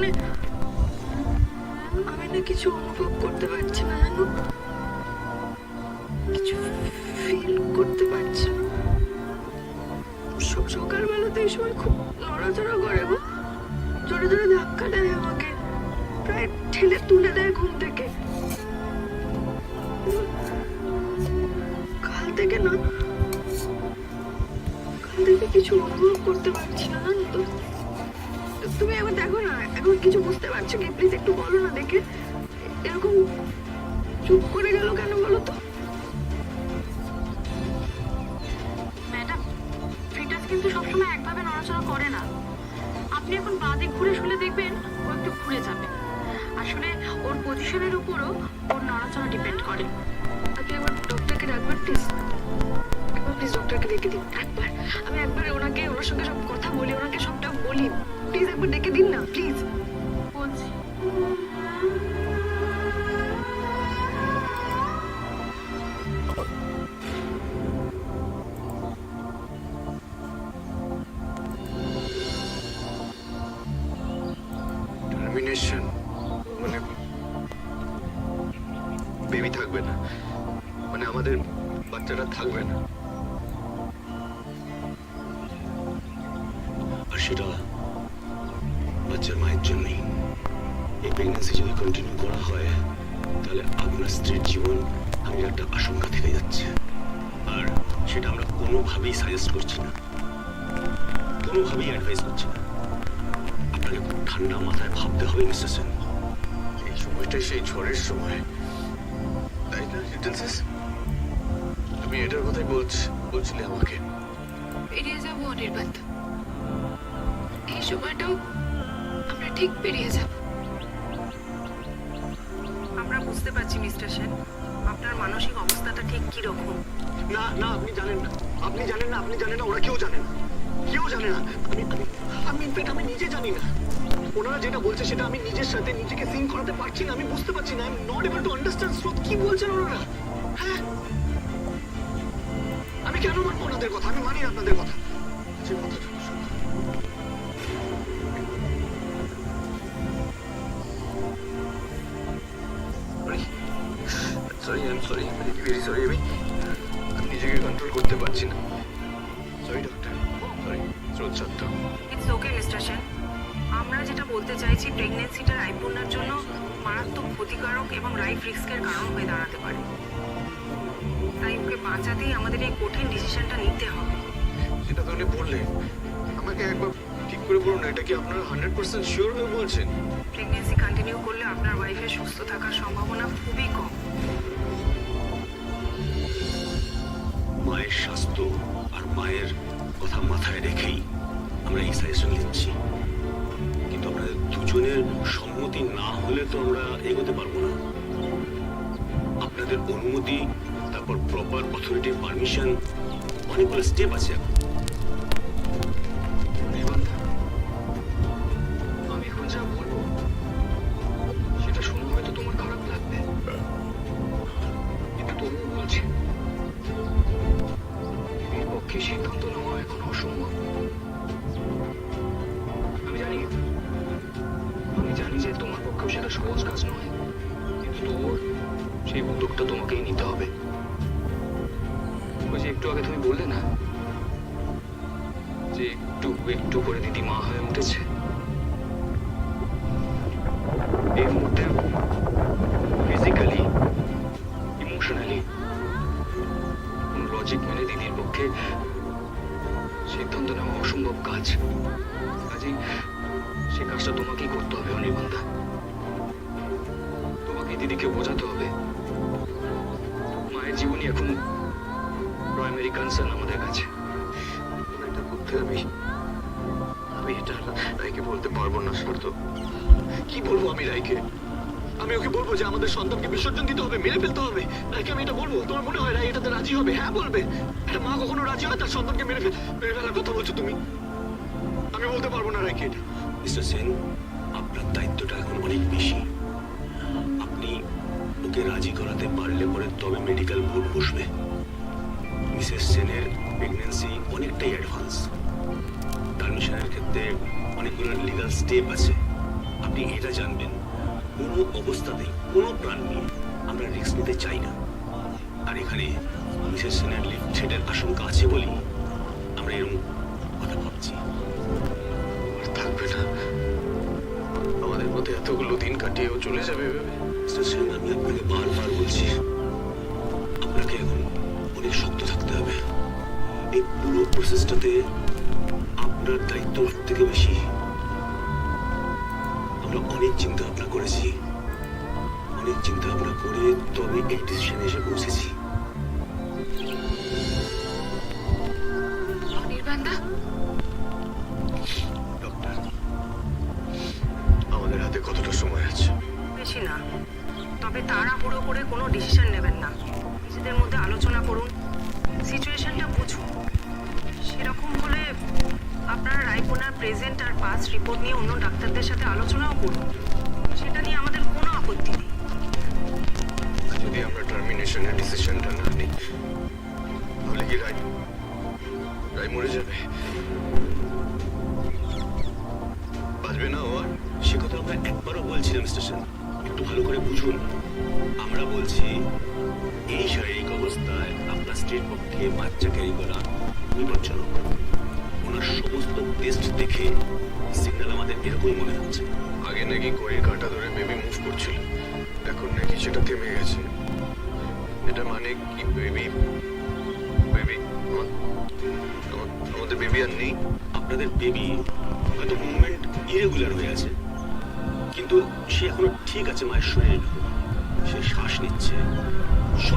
মানে আমি না কিছু অনুভব করতে পারছি না জানো? কিছু ফিল করতে পারছি না। সকালবেলাতে এই সময় খুব নড়াচড়া করে গো। জোরে জোরে ধাক্কা দেয় আমাকে। প্রায় ঠেলে তুলে দেয় ঘুম থেকে। কাল থেকে না, কাল থেকে কিছু অনুভব করতে পারছি না জানো তো। তুমি একবার দেখো না এখন কিছু বুঝতে পারছ কি? প্লিজ একটু বলো না দেখে। এরকম চুপ করে গেল কেন বলো তো? ম্যাডাম ফিটাস কিন্তু সবসময় একভাবে নড়াচড়া করে না। আপনি এখন বাঁদিক ঘুরে শুলে দেখবেন ও একটু ঘুরে যাবে। আসলে ওর পজিশনের উপরও ওর নড়াচড়া ডিপেন্ড করে। আপনি একবার ডক্টরকে ডাকবেন প্লিজ একবার প্লিজ ডক্টরকে ডেকে দিন। একবার। আমি একবার ওনাকে ওনার সঙ্গে সব কথা বলি ওনাকে সবটা বলি। প্লিজ একবার ডেকে দিন না, প্লিজ। বলছি। মানে বেবি থাকবে না। মানে আমাদের বাচ্চাটা থাকবে না। আর সেটা বাচ্চার মায়ের জন্যই এই প্রেগনেন্সি যদি কন্টিনিউ করা হয় তাহলে আপনার স্ত্রীর জীবন আমি একটা আশঙ্কা থেকে যাচ্ছে আর সেটা আমরা কোনোভাবেই সাজেস্ট করছি না কোনোভাবেই অ্যাডভাইস করছি না আপনাকে খুব ঠান্ডা মাথায় ভাবতে হবে মিস্টার সেন এই সময়টাই সেই ঝড়ের সময় তাই না রিটেন্সেস তুমি এটার কথাই বলছ বলছিলে আমাকে পেরিয়ে যাব অনির্বাণ এই সময়টাও ঠিক পেরিয়ে যাব। আমরা বুঝতে পারছি মিস্টার সেন। আপনার মানসিক অবস্থাটা ঠিক কি রকম না না আপনি জানেন না। আপনি জানেন না আপনি জানেন না ওরা কেউ জানে না। কেউ জানে না। আমি আমি ইনফ্যাক্ট আমি নিজে জানি না। ওনারা যেটা বলছে সেটা আমি নিজের সাথে নিজেকে সিং করাতে পারছি না আমি বুঝতে পারছি না। I am not able to understand স্রোত কি বলছেন ওনারা? হ্যাঁ? আমি কেন মানবো ওনাদের কথা? আমি মানি আপনাদের কথা। যে কথাটা। Sorry I sorry very very sorry আমি আমি নিজেকে কন্ট্রোল করতে পারছি না। সরি ডক্টর সরি স্রোত সত্য ইটস ওকে মিস্টার সেন আমরা যেটা বলতে চাইছি প্রেগনেন্সিটা রায়পূর্ণার জন্য মারাত্মক ক্ষতিকারক এবং লাইফ রিস্কের কারণ হয়ে দাঁড়াতে পারে। তাই ওকে বাঁচাতেই আমাদের এই কঠিন ডিসিশনটা নিতে হবে। সেটা তাহলে বললেন আমাকে একবার ঠিক করে বলুন এটা কি আপনারা হান্ড্রেড পার্সেন্ট শিওর হয়ে বলছেন? প্রেগনেন্সি কন্টিনিউ করলে আপনার ওয়াইফের সুস্থ থাকার সম্ভাবনা খুবই কম। মায়ের স্বাস্থ্য আর মায়ের কথা মাথায় রেখেই আমরা এই সাজেশন নিচ্ছি কিন্তু আপনাদের দুজনের সম্মতি না হলে তো আমরা এগোতে পারব না। আপনাদের অনুমতি, তারপর প্রপার অথরিটির পারমিশন অনেকগুলো স্টেপ আছে এখন। সিদ্ধান্ত নেওয়া এখন অসম্ভব? আমি জানি। আমি জানি যে তোমার পক্ষেও সেটা সহজ কাজ নয়। কিন্তু তবুও সেই উদ্যোগটা তোমাকেই নিতে হবে। ওই যে একটু আগে তুমি বললে না যে একটু একটু করে দিদি মা হয়ে উঠেছে? এই মুহূর্তে ফিজিক্যালি সিদ্ধান্ত নেওয়া অসম্ভব কাজ। কাজেই সে কাজটা তোমাকেই করতে হবে অনির্বান্ধা তোমাকে দিদিকে বোঝাতে হবে। মায়ের জীবনই এখন প্রাইমারি কনসার্ন আমাদের কাছে। এটা করতে আমি আমি এটা রায়কে বলতে পারব না, শর্ত। কি বলব আমি রায়কে? আমি ওকে বলব যে আমাদের সন্তানকে বিসর্জন দিতে হবে, মেরে ফেলতে হবে। রায়কে আমি এটা বলব। তোমার মনে হয় রায় এটাতে রাজি হবে? হ্যাঁ বলবে। একটা মা কখনো রাজি হয় তার সন্তানকে মেরে মেরে ফেলার কথা বলছো তুমি? আমি বলতে পারব না রায়কে এটা। মিস্টার সেন, আপনার দায়িত্বটা এখন অনেক বেশি। আপনি ওকে রাজি করাতে পারলে পরে তবে মেডিকেল বোর্ড বসবে। মিসেস সেনের প্রেগনেন্সি অনেকটাই অ্যাডভান্স পারমিশনের ক্ষেত্রে অনেকগুলো লিগাল স্টেপ আছে। আপনি এটা জানবেন। কোনো অবস্থাতেই কোনো প্রাণ নিয়ে আমরা রিস্ক নিতে চাই না। আর এখানে মিসেস সেনারলি থ্রেটের আশঙ্কা আছে বলেই আমরা এরকম কথা ভাবছি। আর থাকবে না। আমাদের মধ্যে এতগুলো দিন কাটিয়েও চলে যাবে মিস্টার সেন আমি আপনাকে বারবার বলছি, আপনাকে এখন অনেক শক্ত থাকতে হবে। এই পুরো প্রসেসটাতে আপনার দায়িত্ব থেকে বেশি। আমরা অনেক চিন্তা ভাবনা করেছি। অনেক চিন্তা ভাবনা করে তবে এই ডিসিশনে এসে পৌঁছেছি। অনির্বাণদা ডক্টর আমাদের হাতে কতটা সময় আছে? বেশি না। তবে তাড়াহুড়ো করে কোনো ডিসিশন নেবেন না। নিজেদের মধ্যে আলোচনা করুন। সিচুয়েশনটা বুঝুন। সেরকম হলে আপনারা রায়পুনার প্রেজেন্ট আর পাস রিপোর্ট নিয়ে অন্য ডাক্তারদের সাথে আলোচনাও করুন। সেটা নিয়ে আমাদের কোনো আপত্তি নেই। যদি আমরা টার্মিনেশনের ডিসিশনটা না নিই, তাহলে কি রায়? রায় মরে যাবে। বাঁচবে না ও আর? সে কথা আমরা একবারও বলছি না মিস্টার সেন। একটু ভালো করে বুঝুন। আমরা বলছি, এই শারীরিক অবস্থায় আপনার স্ত্রীর পক্ষে বাচ্চা ক্যারি করা বিপজ্জনক। টেস্ট দেখে সিগন্যাল আমাদের এরকমই মনে হচ্ছে। আগে নাকি ঘড়ির কাঁটা ধরে বেবি মুভ করছিল। এখন নাকি সেটা থেমে গেছে। এটা মানে কি বেবি বেবি আমাদের বেবি আর নেই। আপনাদের বেবি হয়তো মুভমেন্ট ইরেগুলার হয়ে আছে কিন্তু সে এখনও ঠিক আছে মায়ের শরীরে সে শ্বাস নিচ্ছে।